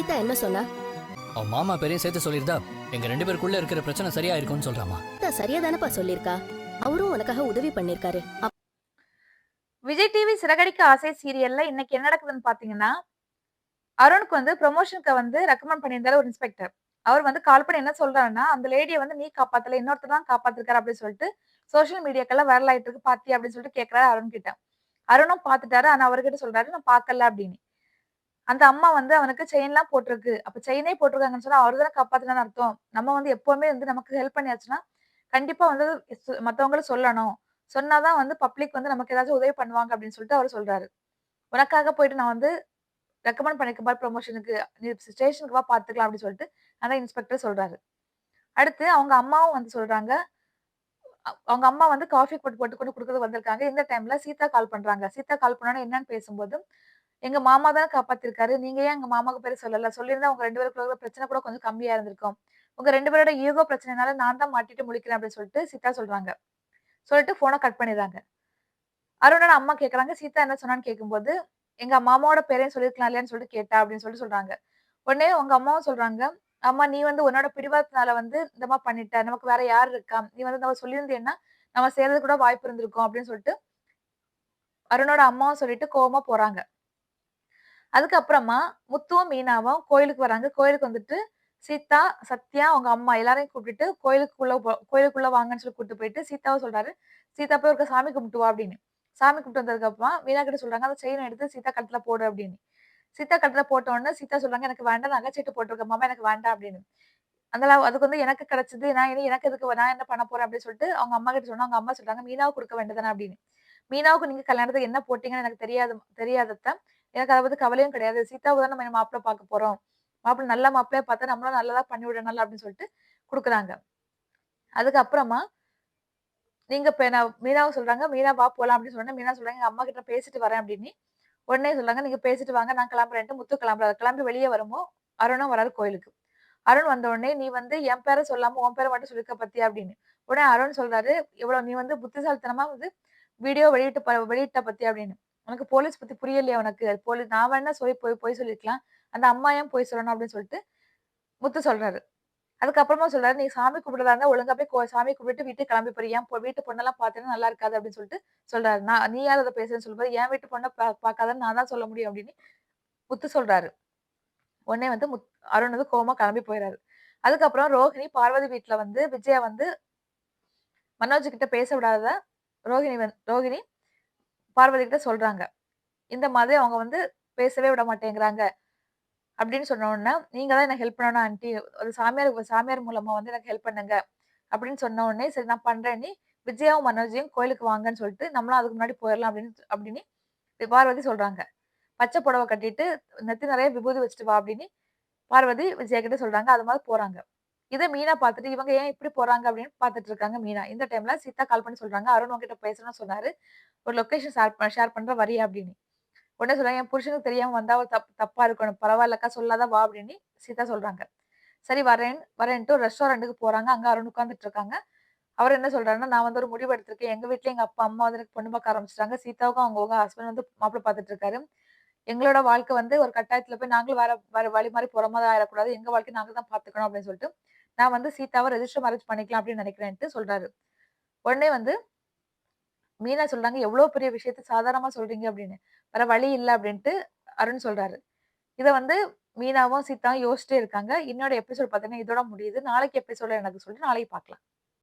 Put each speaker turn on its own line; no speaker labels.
கீதா என்ன சொன்னா?
அவன் மாமா பெரிய சேர்த்து சொல்லியிருந்தா எங்க ரெண்டு பேருக்குள்ள இருக்கிற பிரச்சனை சரியா இருக்கும்னு சொல்றாமா.
கீதா சரியா தானப்பா சொல்லியிருக்கா? அவரும் உனக்காக உதவி பண்ணிருக்காரு
விஜய் டிவி சிறகடிக்க ஆசை சீரியல்ல இன்னைக்கு என்ன நடக்குதுன்னு பாத்தீங்கன்னா அருணுக்கு வந்து ப்ரொமோஷனுக்கு வந்து ரெக்கமெண்ட் பண்ணியிருந்தாரு ஒரு இன்ஸ்பெக்டர் அவர் வந்து கால் பண்ணி என்ன சொல்றாருன்னா அந்த லேடியை வந்து நீ காப்பாத்தல இன்னொருத்தர் தான் காப்பாத்திருக்காரு அப்படின்னு சொல்லிட்டு சோஷியல் மீடியாக்கெல்லாம் வைரல் ஆயிட்டு இருக்கு பாத்தி அப்படின்னு சொல்லிட்டு கேட்கறாரு அருண் கிட்ட அருணும் பாத்துட்டாரு ஆனா அவர்கிட்ட சொல்றாரு நான் பார்க்கல அப்படின்னு. அந்த அம்மா வந்து அவனுக்கு செயின்லாம் போட்டிருக்கு. அப்ப செயினே போட்டிருக்காங்கன்னு சொன்னா அவர் தானே காப்பாத்தினான்னு அர்த்தம். நம்ம வந்து எப்பவுமே வந்து நமக்கு ஹெல்ப் பண்ணியாச்சுன்னா கண்டிப்பா வந்து மத்தவங்களை சொல்லணும். சொன்னாதான் வந்து பப்ளிக் வந்து நமக்கு ஏதாச்சும் உதவி பண்ணுவாங்க அப்படின்னு சொல்லிட்டு அவர் சொல்றாரு. உனக்காக போயிட்டு நான் வந்து ரெக்கமெண்ட் பண்ணிக்க பார் ப்ரொமோஷனுக்கு நீ ஸ்டேஷனுக்கு வா பாத்துக்கலாம் அப்படின்னு சொல்லிட்டு அந்த இன்ஸ்பெக்டர் சொல்றாரு. அடுத்து அவங்க அம்மாவும் வந்து சொல்றாங்க. அவங்க அம்மா வந்து காஃபி போட்டு போட்டு கொண்டு கொடுக்கறது வந்திருக்காங்க. இந்த டைம்ல சீதா கால் பண்றாங்க. சீதா கால் பண்ணோன்னு என்னன்னு பேசும்போது எங்க மாமா தான் காப்பாத்திருக்காரு. நீங்க ஏன் எங்க மாமாவுக்கு பேர் சொல்லல? சொல்லியிருந்தா உங்க ரெண்டு பேருக்குள்ள பிரச்சனை கூட கொஞ்சம் கம்மியா இருந்திருக்கும். உங்க ரெண்டு பேரோட ஈகோ பிரச்சனைனால நான் தான் மாட்டிட்டு முழிக்கிறேன் அப்படின்னு சொல்லிட்டு சீதா சொல்றாங்க. சொல்லிட்டு போனை கட் பண்ணிடுறாங்க. அருணோட அம்மா கேட்கறாங்க சீதா என்ன சொன்னான்னு கேட்கும்போது எங்க மாமாவோட பேரையும் சொல்லிருக்கலாம் இல்லையான்னு சொல்லிட்டு கேட்டா அப்படின்னு சொல்லிட்டு சொல்றாங்க. உடனே உங்க அம்மாவும் சொல்றாங்க அம்மா நீ வந்து உன்னோட பிடிவாதத்தினால வந்து இந்த மாதிரி பண்ணிட்ட. நமக்கு வேற யார் இருக்கா? நீ வந்து நம்ம சொல்லியிருந்தேன்னா நம்ம செய்யறது கூட வாய்ப்பு இருந்திருக்கும் அப்படின்னு சொல்லிட்டு அருணோட அம்மாவும் சொல்லிட்டு கோவமா போறாங்க. அதுக்கப்புறமா முத்துவும் மீனாவும் கோயிலுக்கு வராங்க. கோயிலுக்கு வந்துட்டு சீதா சத்யா அவங்க அம்மா எல்லாரையும் கூப்பிட்டுட்டு கோயிலுக்குள்ள போ- கோயிலுக்குள்ள வாங்கன்னு சொல்லி கூப்பிட்டு போயிட்டு சீதாவை சொல்றாரு. சீதா போய் ஒரு சாமி கும்பிட்டு வா அப்படின்னு. சாமி கும்பிட்டு வந்ததுக்கு அப்புறம் மீனா கிட்ட சொல்றாங்க அந்த செயின் எடுத்து சீதா கழுத்துல போடு அப்படின்னு. சீதா கழுத்துல போட்ட உடனே சீதா சொல்றாங்க எனக்கு வேண்டாம் நகைச்சீட்டு போட்டிருக்க மாமா எனக்கு வேண்டாம் அப்படின்னு. அதனால அதுக்கு வந்து எனக்கு கிடைச்சது நான் இனி எனக்கு எதுக்கு நான் என்ன பண்ண போறேன் அப்படின்னு சொல்லிட்டு அவங்க அம்மா கிட்ட சொன்னா அவங்க அம்மா சொல்றாங்க மீனாவுக்கு கொடுக்க வேண்டியதானே அப்படின்னு. மீனாவுக்கு நீங்க கல்யாணத்துக்கு என்ன போட்டீங்கன்னு எனக்கு தெரியாது தெரியாதத்த எனக்கு அதை பத்தி கவலையும் கிடையாது. சீதாவை தான் நம்ம மாப்பிள்ளை பார்க்க போறோம். மாப்பிள்ளை நல்ல மாப்பிள்ளைய பார்த்தா நம்மளும் நல்லதா பண்ணி விடணும் அப்படின்னு சொல்லிட்டு கொடுக்குறாங்க. அதுக்கப்புறமா நீங்க இப்ப நான் மீனாவை சொல்றாங்க மீனா வா போலாம் அப்படின்னு சொன்னா மீனா சொல்றாங்க எங்க அம்மா கிட்ட பேசிட்டு வரேன் அப்படின்னு. உடனே சொல்றாங்க நீங்க பேசிட்டு வாங்க நான் கிளம்புறேன்ட்டு முத்து கிளம்புறாரு. கிளம்பி வெளியே வரும்போது அருணும் வராரு கோயிலுக்கு. அருண் வந்த உடனே நீ வந்து என் பேரை சொல்லாம உன் பேரை மட்டும் சொல்லிக்க பத்தியா? அப்படின்னு. உடனே அருண் சொல்றாரு இவ்வளவு நீ வந்து புத்திசாலித்தனமா வந்து வீடியோ வெளியிட்டு ப- வெளியிட்ட பத்தி அப்படின்னு. உனக்கு போலீஸ் பத்தி புரியலையா உனக்கு? போலீஸ் நான் வேணா சொல்லி போய் போய் சொல்லிருக்கலாம். அந்த அம்மா ஏன் போய் சொல்லணும் அப்படின்னு சொல்லிட்டு முத்து சொல்றாரு. அதுக்கப்புறமா சொல்றாரு நீ சாமி கும்பிடுறதா இருந்தா ஒழுங்கா போய் கோ- சாமி கும்பிட்டு வீட்டுக்கு கிளம்பி போறியா பொ- வீட்டு பொண்ணெல்லாம் பார்த்தேன்னா நல்லா இருக்காது அப்படின்னு சொல்லிட்டு சொல்றாரு. நான் நீ யார் அதை பேசுறேன்னு சொல்லும்போது என் வீட்டு பொண்ணை பா- பார்க்காதன்னு நான் தான் சொல்ல முடியும் அப்படின்னு முத்து சொல்றாரு. உடனே வந்து முத் அருண் வந்து கோமா கிளம்பி போயிடுறாரு அதுக்கப்புறம் ரோஹிணி பார்வதி வீட்டுல வந்து விஜயா வந்து மனோஜ் கிட்ட பேச விடாத ரோஹிணி வந் ரோஹிணி பார்வதி கிட்ட சொல்றாங்க. இந்த மாதிரி அவங்க வந்து பேசவே விட மாட்டேங்கிறாங்க. அப்படின்னு சொன்ன உடனே நீங்க தான் எனக்கு ஹெல்ப் பண்ணணும் ஆண்டி ஒரு சாமியார் சாமியார் மூலமா வந்து எனக்கு ஹெல்ப் பண்ணுங்க. அப்படின்னு சொன்ன உடனே சரி நான் பண்றேன். நீ விஜயாவும் மனோஜையும் கோயிலுக்கு வாங்கன்னு சொல்லிட்டு நம்மளும் அதுக்கு முன்னாடி போயிடலாம். அப்படின்னு அப்படின்னு பார்வதி சொல்றாங்க. பச்சை புடவை கட்டிட்டு நெத்தி நிறைய விபூதி வச்சுட்டு வா அப்படின்னு பார்வதி விஜயா கிட்ட சொல்றாங்க. அது மாதிரி போறாங்க. இதை மீனா பார்த்துட்டு இவங்க ஏன் இப்படி போறாங்க? அப்படின்னு பார்த்துட்டு இருக்காங்க மீனா. இந்த டைம்ல சீதா கால் பண்ணி சொல்றாங்க அருண் உங்ககிட்ட பேசணும்னு சொன்னாரு. ஒரு லொகேஷன் ஷேர் ஷேர் பண்ற வரியா அப்படின்னு. உடனே சொல்றாங்க என் புருஷனுக்கு தெரியாம வந்தா ஒரு தப் தப்பா இருக்கணும். பரவாயில்லக்கா சொல்லாத வா அப்படின்னு சீதா சொல்றாங்க. சரி வரேன் வரேன்ட்டு ஒரு ரெஸ்டாரண்ட்டுக்கு போறாங்க. அங்க அருண் உட்காந்துட்டு இருக்காங்க அவர் என்ன சொல்றாருன்னா நான் வந்து ஒரு முடிவு எடுத்திருக்கேன். எங்க வீட்ல எங்க அப்பா அம்மா வந்து எனக்கு பொண்ணு பார்க்க ஆரம்பிச்சிட்டாங்க. சீதாவுக்கும் அவங்க உங்க ஹஸ்பண்ட் வந்து மாப்பிள்ள பார்த்துட்டு இருக்காரு எங்களோட வாழ்க்கை வந்து ஒரு கட்டாயத்துல போய் நாங்களும் வேற வேற வழி மாதிரி போற மாதிரி ஆயிடக்கூடாது. எங்க வாழ்க்கை நாங்க தான் பாத்துக்கணும் அப்படின்னு சொல்லிட்டு நான் வந்து சீதாவை ரெஜிஸ்டர் மேரேஜ் பண்ணிக்கலாம் அப்படின்னு நினைக்கிறேன்ட்டு சொல்றாரு. உடனே வந்து மீனா சொல்றாங்க எவ்வளவு பெரிய விஷயத்த சாதாரணமா சொல்றீங்க அப்படின்னு. வேற வழி இல்லை அப்படின்ட்டு அருண் சொல்றாரு. இதை வந்து மீனாவும் சீதாவும் யோசிச்சுட்டே இருக்காங்க. இன்னொரு எபிசோட் பார்த்தீங்கன்னா இதோட முடியுது. நாளைக்கு எபிசோட எனக்கு சொல்லிட்டு நாளைக்கு பார்க்கலாம்.